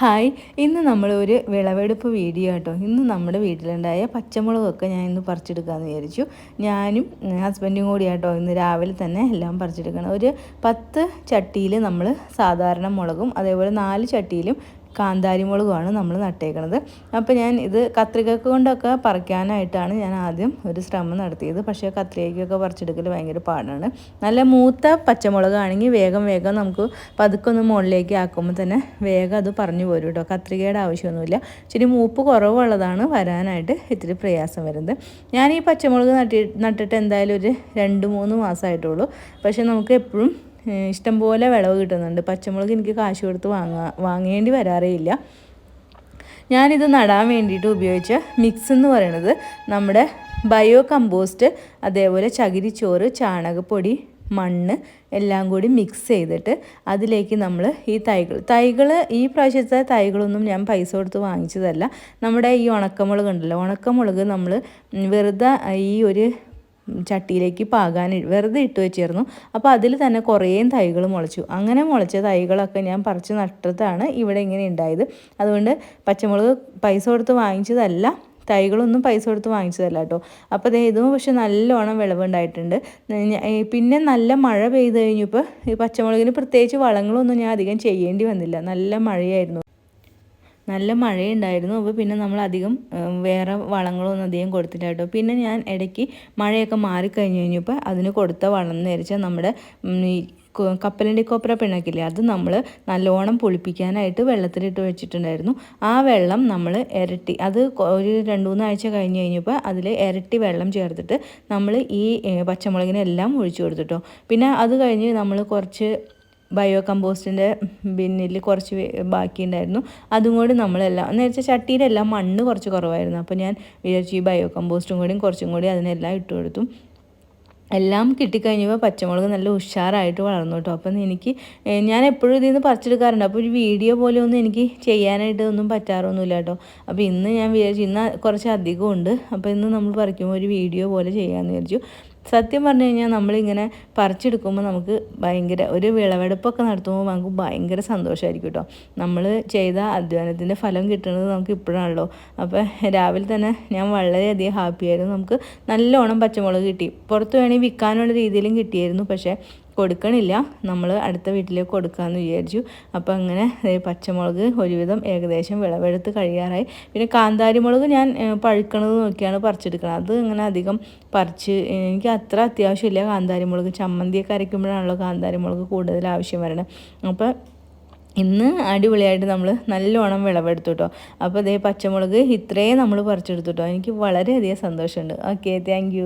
Hi ഇന്ന് നമ്മൾ ഒരു വിളവെടുപ്പ് വീഡിയോ കേട്ടോ ഇന്ന് നമ്മുടെ വീട്ടിലുണ്ടായ പച്ചമുളകൊക്കെ ഞാൻ ഇന്ന് പറിച്ചെടുക്കാമെന്ന് വിചാരിച്ചു. ഞാനും ഹസ്ബൻഡും കൂടി കേട്ടോ ഇന്ന് രാവിലെ തന്നെ എല്ലാം പറിച്ചെടുക്കണം. ഒരു പത്ത് ചട്ടിയിൽ നമ്മൾ സാധാരണ മുളകും അതേപോലെ നാല് ചട്ടിയിലും കാന്താരി മുളകുമാണ് നമ്മൾ നട്ടേക്കുന്നത് അപ്പോൾ ഞാൻ ഇത് കത്രിക കൊണ്ടൊക്കെ പറിക്കാനായിട്ടാണ് ഞാൻ ആദ്യം ഒരു ശ്രമം നടത്തിയത്. പക്ഷേ കത്രികയ്ക്കൊക്കെ പറിച്ചെടുക്കൽ ഭയങ്കര പാടാണ്. നല്ല മൂത്ത പച്ചമുളകാണെങ്കിൽ വേഗം വേഗം നമുക്ക് പതുക്കൊന്ന് മുകളിലേക്ക് ആക്കുമ്പോൾ തന്നെ വേഗം അത് പറഞ്ഞു പോരും കേട്ടോ. കത്രികയുടെ ആവശ്യമൊന്നുമില്ല. ഇച്ചിരി മൂപ്പ് കുറവുള്ളതാണ് വരാനായിട്ട് ഇത്തിരി പ്രയാസം വരുന്നത്. ഞാൻ ഈ പച്ചമുളക് നട്ടി നട്ടിട്ട് എന്തായാലും ഒരു രണ്ട് മൂന്ന് മാസമായിട്ടുള്ളൂ. പക്ഷേ നമുക്ക് എപ്പോഴും ഇഷ്ടംപോലെ വിളവ് കിട്ടുന്നുണ്ട്. പച്ചമുളക് എനിക്ക് കാശ് കൊടുത്ത് വാങ്ങാ വാങ്ങേണ്ടി വരാറേ ഇല്ല. ഞാനിത് നടാൻ വേണ്ടിയിട്ട് ഉപയോഗിച്ച മിക്സ് എന്ന് പറയുന്നത് നമ്മുടെ ബയോ കമ്പോസ്റ്റ് അതേപോലെ ചകിരിച്ചോറ് ചാണകപ്പൊടി മണ്ണ് എല്ലാം കൂടി മിക്സ് ചെയ്തിട്ട് അതിലേക്ക് നമ്മൾ ഈ തൈകൾ തൈകൾ ഈ പ്രാവശ്യത്തെ തൈകളൊന്നും ഞാൻ പൈസ കൊടുത്ത് വാങ്ങിച്ചതല്ല. നമ്മുടെ ഈ ഉണക്കമുളക് ഉണ്ടല്ലോ ഉണക്കമുളക് നമ്മൾ വെറുതെ ഈ ഒരു ചട്ടിയിലേക്ക് പാകാൻ വെറുതെ ഇട്ട് വെച്ചിരുന്നു. അപ്പോൾ അതിൽ തന്നെ കുറേ തൈകൾ മുളച്ചു. അങ്ങനെ മുളച്ച തൈകളൊക്കെ ഞാൻ പറിച്ച് നട്ടതാണ് ഇവിടെ ഇങ്ങനെ ഉണ്ടായത്. അതുകൊണ്ട് പച്ചമുളക് പൈസ കൊടുത്ത് വാങ്ങിച്ചതല്ല തൈകളൊന്നും പൈസ കൊടുത്ത് വാങ്ങിച്ചതല്ല കേട്ടോ. അപ്പോൾ അതേ ഇതും പക്ഷെ നല്ലോണം വിളവുണ്ടായിട്ടുണ്ട് പിന്നെ നല്ല മഴ പെയ്ത് കഴിഞ്ഞപ്പോൾ ഈ പച്ചമുളകിന് പ്രത്യേകിച്ച് വളങ്ങളൊന്നും ഞാൻ അധികം ചെയ്യേണ്ടി വന്നില്ല. നല്ല മഴയായിരുന്നു. നല്ല മഴയുണ്ടായിരുന്നു. അപ്പോൾ പിന്നെ നമ്മൾ അധികം വേറെ വളങ്ങളൊന്നും അധികം കൊടുത്തില്ല കേട്ടോ. പിന്നെ ഞാൻ ഇടയ്ക്ക് മഴയൊക്കെ മാറിക്കഴിഞ്ഞ് കഴിഞ്ഞപ്പോൾ അതിന് കൊടുത്ത വളം എന്ന് വെച്ചാൽ നമ്മുടെ കപ്പലിന്റെ കപ്പലണ്ടി പിണക്കില്ലേ അത് നമ്മൾ നല്ലോണം പുളിപ്പിക്കാനായിട്ട് വെള്ളത്തിലിട്ട് വെച്ചിട്ടുണ്ടായിരുന്നു. ആ വെള്ളം നമ്മൾ ഇരട്ടി അത് ഒരു രണ്ട് മൂന്നാഴ്ച കഴിഞ്ഞ് കഴിഞ്ഞപ്പോൾ അതിൽ ഇരട്ടി വെള്ളം ചേർത്തിട്ട് നമ്മൾ ഈ പച്ചമുളകിനെല്ലാം ഒഴിച്ചു കൊടുത്തിട്ടോ പിന്നെ അത് കഴിഞ്ഞ് നമ്മൾ കുറച്ച് ബയോ കമ്പോസ്റ്റിന്റെ ബിന്നിൽ കുറച്ച് ബാക്കിയുണ്ടായിരുന്നു. അതും കൂടി നമ്മളെല്ലാം എന്ന് വെച്ചാൽ ചട്ടിയിലെല്ലാം മണ്ണ് കുറച്ച് കുറവായിരുന്നു. അപ്പോൾ ഞാൻ വിചാരിച്ചു ഈ ബയോ കമ്പോസ്റ്റും കൂടിയും കുറച്ചും കൂടി അതിനെല്ലാം ഇട്ട് കൊടുത്തു. എല്ലാം കിട്ടിക്കഴിഞ്ഞപ്പോൾ പച്ചമുളക് നല്ല ഉഷാറായിട്ട് വളർന്നു കേട്ടോ. അപ്പം എനിക്ക് ഞാൻ എപ്പോഴും ഇതിൽ നിന്ന് പറിച്ചെടുക്കാറുണ്ട്. അപ്പോൾ ഒരു വീഡിയോ പോലെ ഒന്നും എനിക്ക് ചെയ്യാനായിട്ട് ഒന്നും പറ്റാറൊന്നുമില്ല കേട്ടോ. അപ്പോൾ ഇന്ന് ഞാൻ വിചാരിച്ചു ഇന്ന് കുറച്ച് അധികമുണ്ട്. അപ്പോൾ ഇന്ന് നമ്മൾ പറിക്കുമ്പോൾ ഒരു വീഡിയോ പോലെ ചെയ്യാമെന്ന് വിചാരിച്ചു. സത്യം പറഞ്ഞു കഴിഞ്ഞാൽ നമ്മളിങ്ങനെ പറിച്ചെടുക്കുമ്പോൾ നമുക്ക് ഭയങ്കര ഒരു വിളവെടുപ്പൊക്കെ നടത്തുമ്പോൾ നമുക്ക് ഭയങ്കര സന്തോഷമായിരിക്കും കേട്ടോ. നമ്മൾ ചെയ്ത അധ്വാനത്തിന്റെ ഫലം കിട്ടുന്നത് നമുക്ക് ഇപ്പോഴാണല്ലോ. അപ്പോൾ രാവിലെ തന്നെ ഞാൻ വളരെയധികം ഹാപ്പിയായിരുന്നു. നമുക്ക് നല്ലോണം പച്ചമുളക് കിട്ടി. പുറത്ത് വേണമെങ്കിൽ വിൽക്കാനുള്ള രീതിയിലും കിട്ടിയായിരുന്നു. പക്ഷേ കൊടുക്കണില്ല. നമ്മൾ അടുത്ത വീട്ടിലേക്ക് കൊടുക്കാമെന്ന് വിചാരിച്ചു. അപ്പോൾ അങ്ങനെ പച്ചമുളക് ഒരുവിധം ഏകദേശം വിളവെടുത്ത് കഴിയാറായി. പിന്നെ കാന്താരി മുളക് ഞാൻ പഴുക്കണത് നോക്കിയാണ് പറിച്ചെടുക്കുന്നത് അത് അങ്ങനെ അധികം പറിച്ച് എനിക്ക് അത്ര അത്യാവശ്യമില്ല കാന്താരി മുളക് ചമ്മന്തിയൊക്കെ അരയ്ക്കുമ്പോഴാണല്ലോ കാന്താരി മുളക് കൂടുതൽ ആവശ്യം വരണം. അപ്പോൾ ഇന്ന് അടിപൊളിയായിട്ട് നമ്മൾ നല്ലോണം വിളവെടുത്തു കേട്ടോ അപ്പോൾ അതേ പച്ചമുളക് ഇത്രയും നമ്മൾ പറിച്ചെടുത്തു കേട്ടോ എനിക്ക് വളരെയധികം സന്തോഷമുണ്ട്. Okay thank